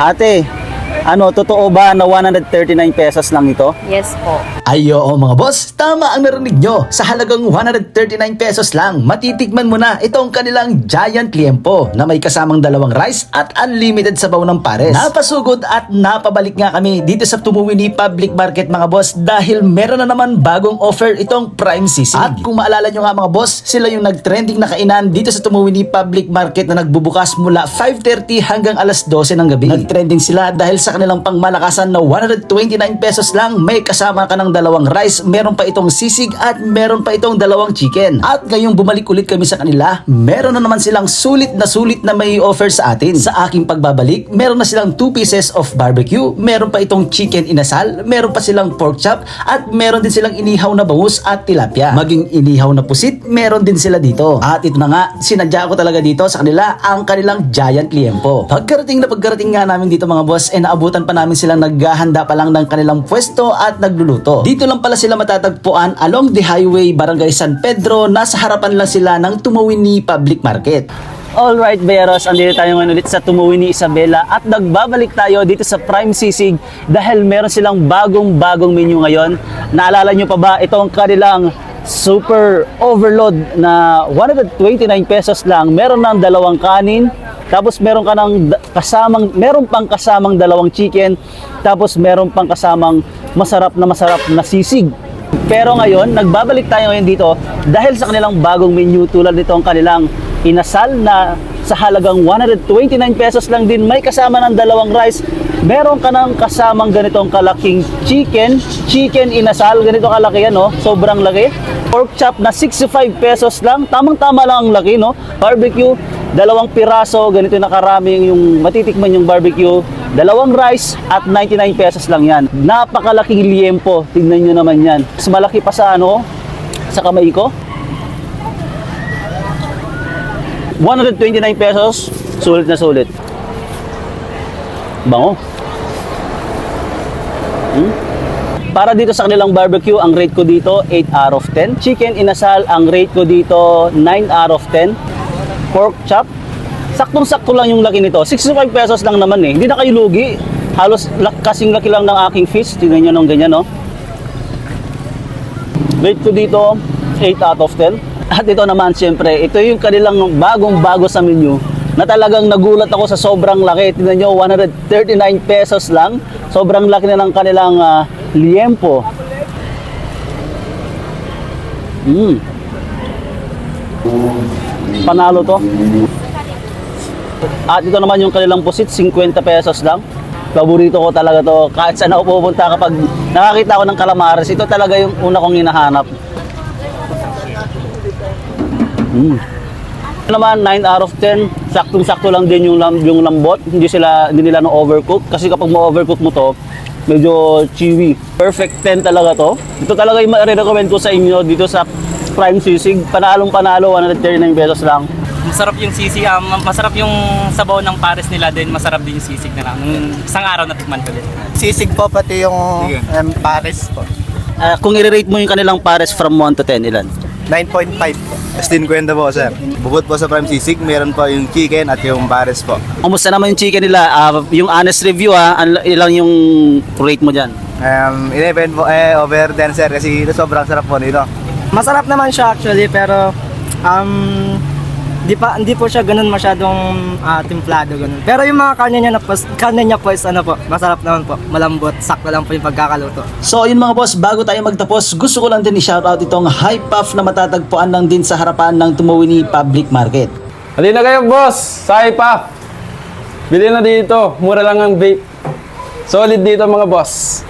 Ate, ano, totoo ba na 139 pesos lang ito? Yes po. Ay oo mga boss, tama ang narinig nyo. Sa halagang 139 pesos lang, matitikman mo na itong kanilang giant liempo na may kasamang dalawang rice at unlimited sabaw ng pares. Napasugod at napabalik nga kami dito sa Tumuwini Public Market mga boss dahil meron na naman bagong offer itong Prime Sisig. At kung maalala nyo nga mga boss, sila yung nag-trending na kainan dito sa Tumuwini Public Market na nagbubukas mula 5.30 hanggang alas 12 ng gabi. Nag-trending sila dahil sa kanilang pangmalakasan na 129 pesos lang may kasama ka ng dalawang rice, meron pa itong sisig at meron pa itong dalawang chicken. At ngayong bumalik ulit kami sa kanila, meron na naman silang sulit na sulit na may offer sa atin. Sa aking pagbabalik, meron na silang 2 pieces of barbecue, meron pa itong chicken inasal, meron pa silang pork chop at meron din silang inihaw na bangus at tilapia. Maging inihaw na pusit, meron din sila dito. At ito na nga, sinadya ko talaga dito sa kanila ang kanilang giant liempo. Pagkarating na pagkarating nga namin dito mga boss, eh naabutan pa namin silang naghahanda pa lang ng kanilang pwesto at nagluluto. Dito lang pala sila matatagpuan along the highway Barangay San Pedro, nasa harapan lang sila ng Tumawini Public Market. Alright, Beros, andito tayo ngayon ulit sa Tumuwi ni Isabela at nagbabalik tayo dito sa Prime Sisig dahil meron silang bagong-bagong menu ngayon. Naalala nyo pa ba itong kanilang super overload na 129 pesos lang. Meron ng dalawang kanin, tapos meron ka ng kasamang, meron pang kasamang dalawang chicken, tapos meron pang kasamang masarap na masarap na sisig. Pero ngayon, nagbabalik tayo ngayon dito dahil sa kanilang bagong menu tulad nito ang kanilang inasal na sa halagang 129 pesos lang din may kasama ng dalawang rice. Meron ka ng kasamang ganitong kalaking chicken, chicken inasal, ganito kalaki yan, no? sobrang laki. Pork chop na 65 pesos lang, tamang-tama lang ang laki, no? Barbecue, dalawang piraso, ganito na karami yung matitikman yung barbecue. Dalawang rice at 99 pesos lang yan. Napakalaking liempo. Tingnan nyo naman yan. Mas malaki pa sa ano, sa kamay ko. 129 pesos, sulit na sulit. Bango. Hmm? Para dito sa kanilang barbecue, ang rate ko dito 8 out of 10. Chicken inasal, ang rate ko dito 9 out of 10. Pork chop, saktong-sakto lang yung laki nito. 65 pesos lang naman eh. Hindi na kayo lugi. Halos kasing laki lang ng aking fish. Tingnan nyo nung ganyan, no? Rate ko dito 8 out of 10. At ito naman, siyempre, ito yung kanilang bagong-bago sa menu na talagang nagulat ako sa sobrang laki. Tingnan nyo, 139 pesos lang. Sobrang laki na ng kanilang ah, liempo. Mm. Panalo to. At ito naman yung kanilang pusit, 50 pesos lang. Paborito ko talaga to. Kahit saan ako pupunta kapag nakakita ko ng calamares, ito talaga yung una kong hinahanap. Mm. Ito naman 9 out of 10, saktong-sakto lang din yung yung lambot. Hindi sila hindi nila no overcook kasi kapag mo overcook mo to, medyo chewy. Perfect 10 talaga to. Ito talaga yung ma-recommend ko sa inyo dito sa Prime Sisig. Panalong panalo 139 pesos lang. Masarap yung sisig, ma- masarap yung sabaw ng pares nila din, masarap din yung sisig na lang. Nung isang araw na tikman ko din. Sisig po pati yung um, Paris po. Ah, kung i-rate mo yung kanilang pares from 1 to 10, ilan? 9.5 po. Justin Kwenta po, sir. Bukod po sa Prime Sisig, meron po yung chicken at yung pares po. Kumusta naman yung chicken nila? Ah, yung honest review ha, an- ilang yung rate mo dyan? Um, 11 po, eh, over 10, sir, kasi ito sobrang sarap po nito. Masarap naman siya actually pero um di pa hindi po siya ganun masyadong ah, timplado ganun. Pero yung mga kanya niya na po, kanya niya po is ano po, masarap naman po, malambot, sakto lang po yung pagkakaluto. So yun mga boss, bago tayo magtapos, gusto ko lang din i-shoutout itong High Puff na matatagpuan lang din sa harapan ng Tumawini Public Market. Halina kayo, boss! Sa pa! Bili na dito. Mura lang ang vape. Solid dito mga boss.